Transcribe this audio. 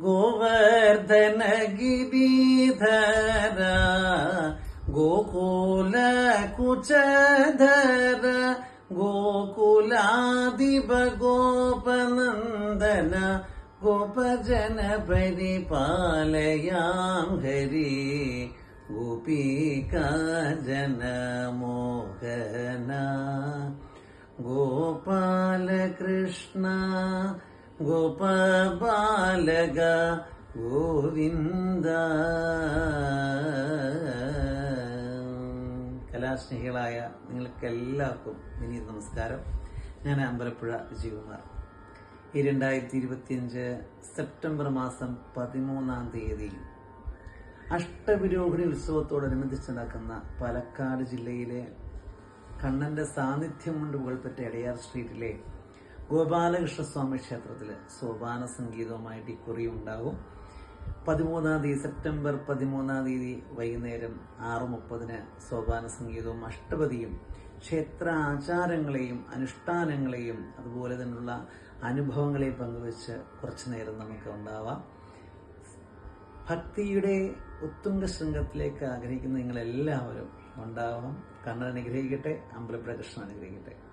गोवर्धन गिरीधरा गोकुल कुचधर गोकुलादिप गोपी गोपजन जन मोहना गोपाल कृष्णा ഗോപബാലക ഗോവിന്ദ. കലാസ്നേഹികളായ നിങ്ങൾക്കെല്ലാവർക്കും ഇനി നമസ്കാരം. ഞാൻ അമ്പലപ്പുഴ വിജയകുമാർ. ഈ രണ്ടായിരത്തി ഇരുപത്തിയഞ്ച് സെപ്റ്റംബർ മാസം പതിമൂന്നാം തീയതി അഷ്ടവിരോഹിണി ഉത്സവത്തോടനുബന്ധിച്ച് നടക്കുന്ന പാലക്കാട് ജില്ലയിലെ കണ്ണന്റെ സാന്നിധ്യം കൊണ്ട് പുകൾപ്പെട്ട എടയാർ സ്ട്രീറ്റിലെ ഗോപാലകൃഷ്ണസ്വാമി ക്ഷേത്രത്തിൽ സോപാന സംഗീതവുമായിട്ട് ഇക്കുറി ഉണ്ടാകും. പതിമൂന്നാം തീയതി സെപ്റ്റംബർ പതിമൂന്നാം തീയതി വൈകുന്നേരം ആറ് മുപ്പതിന് സോപാന സംഗീതവും അഷ്ടപതിയും ക്ഷേത്ര ആചാരങ്ങളെയും അനുഷ്ഠാനങ്ങളെയും അതുപോലെ തന്നെയുള്ള അനുഭവങ്ങളെയും പങ്കുവെച്ച് കുറച്ചു നേരം നമുക്ക് ഉണ്ടാവാം. ഭക്തിയുടെ ഉത്തുംഗ ശൃംഗത്തിലേക്ക് ആഗ്രഹിക്കുന്ന നിങ്ങളെല്ലാവരും ഉണ്ടാവണം. കണ്ണൻ അനുഗ്രഹിക്കട്ടെ അമ്പലപ്പുഴ കൃഷ്ണൻ അനുഗ്രഹിക്കട്ടെ.